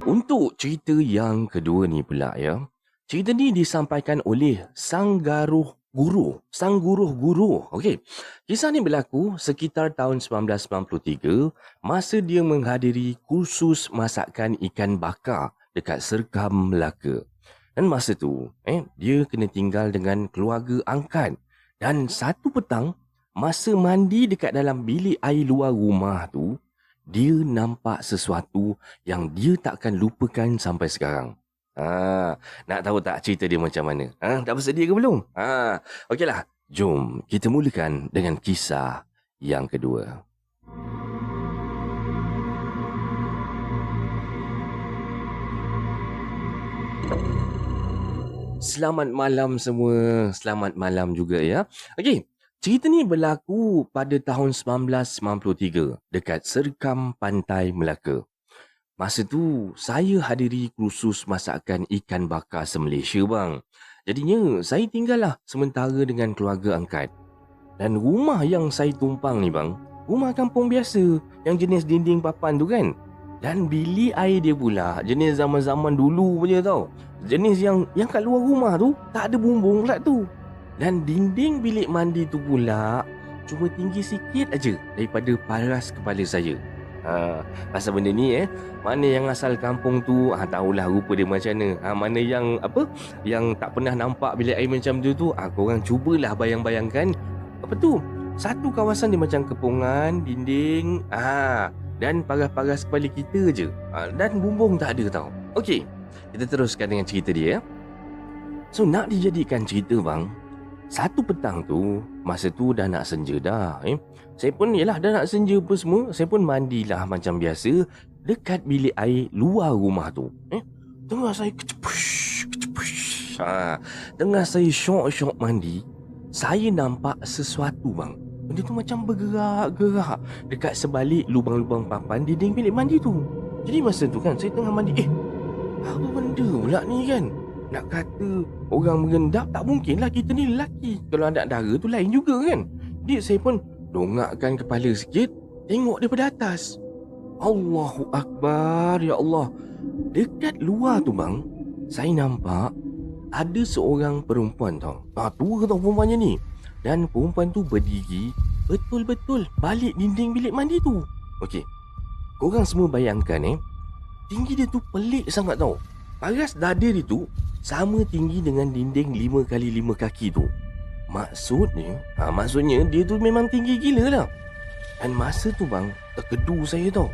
Untuk cerita yang kedua ni pula ya. Cerita ni disampaikan oleh Sang Garuh Guru. Sang Guruh Guru. Okey. Kisah ni berlaku sekitar tahun 1993 masa dia menghadiri kursus masakan ikan bakar dekat Serkam Melaka. Dan masa tu, eh, dia kena tinggal dengan keluarga angkat. Dan satu petang, masa mandi dekat dalam bilik air luar rumah tu, dia nampak sesuatu yang dia takkan lupakan sampai sekarang. Ha, nak tahu tak cerita dia macam mana? Ha, dah bersedia ke belum? Ha, okeylah. Jom kita mulakan dengan kisah yang kedua. Selamat malam semua. Selamat malam juga ya. Okey, cerita ni berlaku pada tahun 1993 dekat Serkam Pantai Melaka. Masa tu, saya hadiri kursus masakan ikan bakar se-Malaysia bang. Jadinya, saya tinggal lah sementara dengan keluarga angkat. Dan rumah yang saya tumpang ni bang, rumah kampung biasa yang jenis dinding papan tu kan. Dan bilik air dia pula jenis zaman-zaman dulu punya tau. Jenis yang yang kat luar rumah tu tak ada bumbung pula tu. Dan dinding bilik mandi tu pula cuma tinggi sikit aja daripada paras kepala saya. Ha, pasal benda ni eh Mana yang asal kampung tu ha, Tahulah rupa dia macam mana ha, Mana yang apa Yang tak pernah nampak bilik air macam tu tu ha, Korang cubalah bayang-bayangkan Apa tu Satu kawasan dia macam kepungan Dinding ha, Dan paras-paras kepala kita je ha, Dan bumbung tak ada tau Okey Kita teruskan dengan cerita dia ya. So nak dijadikan cerita bang Satu petang tu Masa tu dah nak senja dah eh. Saya pun yalah dah nak senja apa semua Saya pun mandilah macam biasa Dekat bilik air luar rumah tu eh? Tengah saya kecepush Kecepush ha, Tengah saya syok-syok mandi Saya nampak sesuatu bang. Benda tu macam bergerak-gerak Dekat sebalik lubang-lubang papan Dinding bilik mandi tu. Jadi masa tu kan saya tengah mandi Eh apa benda pula ni kan Nak kata orang mengendap Tak mungkin lah kita ni lelaki. Kalau anak dara tu lain juga kan. Dia saya pun Dongakkan kepala sikit Tengok daripada atas. Allahu Akbar Ya Allah. Dekat luar tu bang Saya nampak Ada seorang perempuan tau. Ah, Tua tau perempuannya ni. Dan perempuan tu berdiri Betul-betul Balik dinding bilik mandi tu. Okey. Korang semua bayangkan eh. Tinggi dia tu pelik sangat tau. Paras dada dia tu Sama tinggi dengan dinding 5 kali 5 kaki tu. Maksudnya ha, Maksudnya dia tu memang tinggi gila lah. Dan masa tu bang Terkedu saya tau